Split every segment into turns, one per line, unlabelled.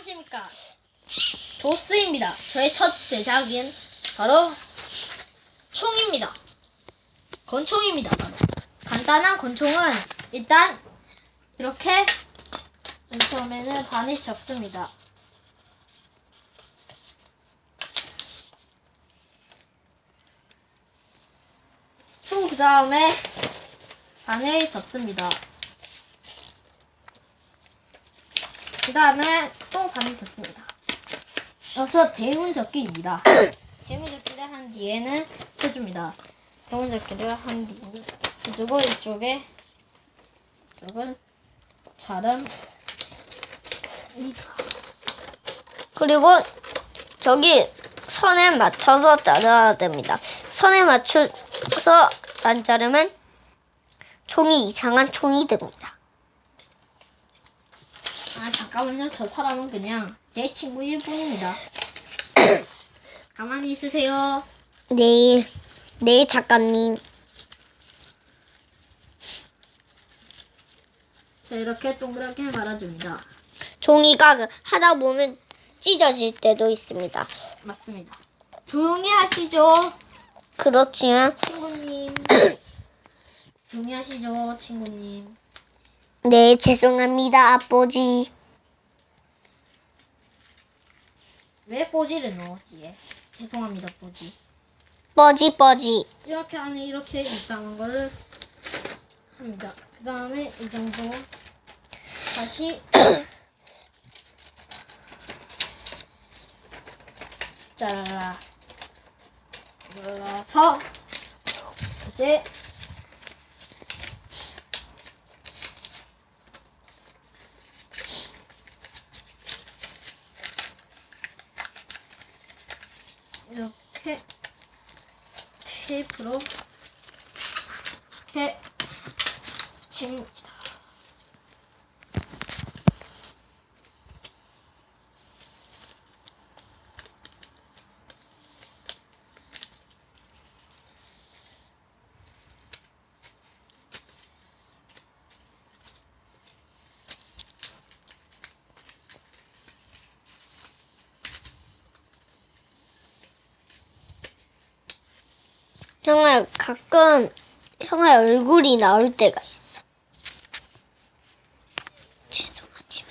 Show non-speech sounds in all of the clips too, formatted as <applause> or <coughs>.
안녕하십니까. 조스입니다. 저의 첫 대작은 바로 총입니다. 권총입니다. 간단한 권총은 일단 이렇게 맨 처음에는 반을 접습니다. 총 그 다음에 반을 접습니다. 그 다음에 또 반을 접습니다. 여기서 대문 접기입니다. <coughs> 대문 접기를 한 뒤에는 해줍니다. 대문 접기를 한 뒤에는 해주고 이쪽에 이쪽은 자름
그리고 저기 선에 맞춰서 자르야 됩니다. 선에 맞춰서 안 자르면 총이 이상한 총이 됩니다.
아 잠깐만요. 저 사람은 그냥 제 친구일 뿐입니다. <coughs> 가만히 있으세요.
네, 네 작가님.
자 이렇게 동그랗게 말아줍니다.
종이가 그 하다 보면 찢어질 때도 있습니다.
맞습니다. 조용히 하시죠,
그렇지만
친구님. <coughs> 조용히 하시죠, 친구님.
네 죄송합니다 아버지.
왜 뽀지를 넣었지에? 죄송합니다, 뽀지.
뻐지 뻐지.
이렇게 안에 이렇게 이상한 거를 합니다. 그 다음에 이 정도 다시 <clears throat> 짜라라 눌러서 이제 이렇게 테이프로 이렇게 붙
형아 가끔 형아 얼굴이 나올 때가 있어. 죄송하지만.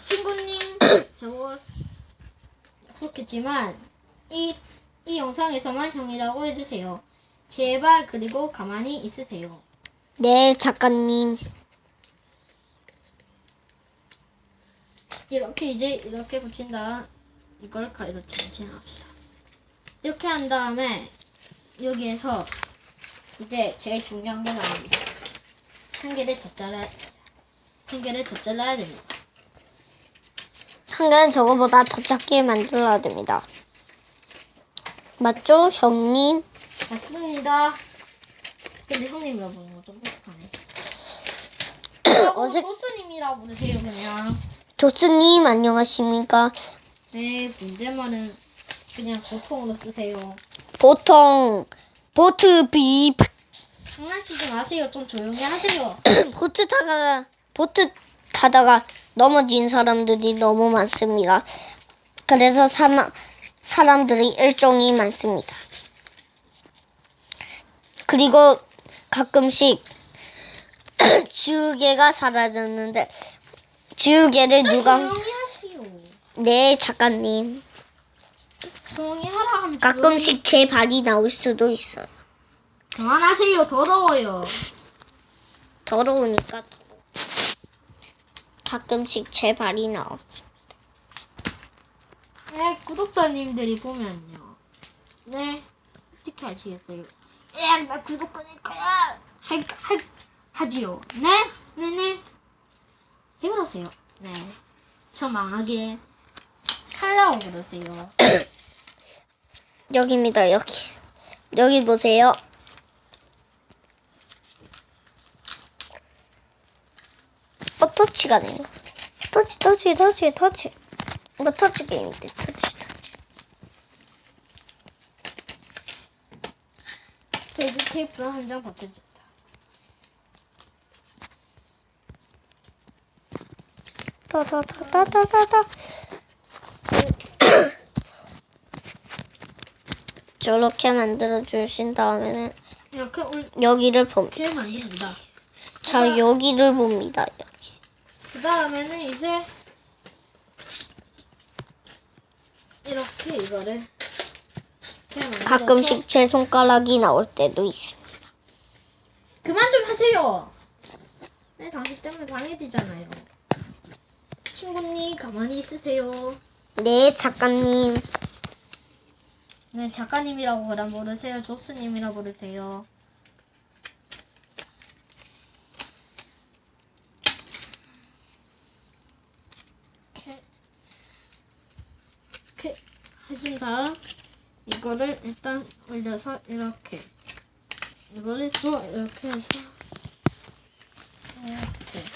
친구님, <coughs> 저 약속했지만 이, 이 영상에서만 형이라고 해주세요. 제발 그리고 가만히 있으세요.
네 작가님.
이렇게 이제 이렇게 붙인다. 이걸 가위로 진진합시다. 이렇게 한 다음에 여기에서 이제 제일 중요한 게 나옵니다. 한 개를 더 잘라야 한 개를 더 잘라야 됩니다.
한 개는 저거보다 더 작게 만들어야 됩니다. 맞죠, 형님?
맞습니다. 근데 형님 왜 부르는 거좀 어색하네.
어색-
조스님이라고 부르세요 그냥.
조스님 안녕하십니까?
네, 문제만은 그냥 보통으로 쓰세요.
보통 보트 비
장난치지 마세요. 좀 조용히 하세요. <coughs>
보트 타다가 보트 타다가 넘어진 사람들이 너무 많습니다. 그래서 사마, 사람들이 일종이 많습니다. 그리고 가끔씩 <coughs> 지우개가 사라졌는데 지우개를 누가
조용히 하세요.
네 작가님
조용히 하라 하면
가끔씩 제 발이 나올 수도 있어요.
그만하세요. 더러워요.
더러우니까 더러워. 가끔씩 제 발이 나왔어.
네, 구독자님들이 보면요. 네, 어떻게 하시겠어요? 예, 나 구독 끊을 거야. 할, 할, 하지요. 네? 네 네. 왜 그러세요? 네. 저 망하게 하려고 그러세요. <coughs>
여기입니다, 여기. 여기 보세요. 어, 터치가 되네. 터치, 터치, 터치, 터치. 이거 터치 게임인데, 터치,
이제 테이프로 한장 벗겨줍니다.
다다다다다다다. 저렇게 만들어 주신 다음에는
이렇게 올
여기를 봅니다.
이렇게 많이 된다.
자 여기를 봅니다. 여기.
그 다음에는 이제 이렇게 이거를 이렇게 만들어서
가끔씩 제 손가락이 나올 때도 있습니다.
그만 좀 하세요. 네, 당신 때문에 방해되잖아요. 친구님 가만히 있으세요.
네 작가님.
그냥 작가님이라고 그냥 부르세요. 조스님이라고 부르세요. 이렇게. 이렇게 해준 다음 이거를 일단 올려서 이렇게. 이거를 또 이렇게 해서. 이렇게.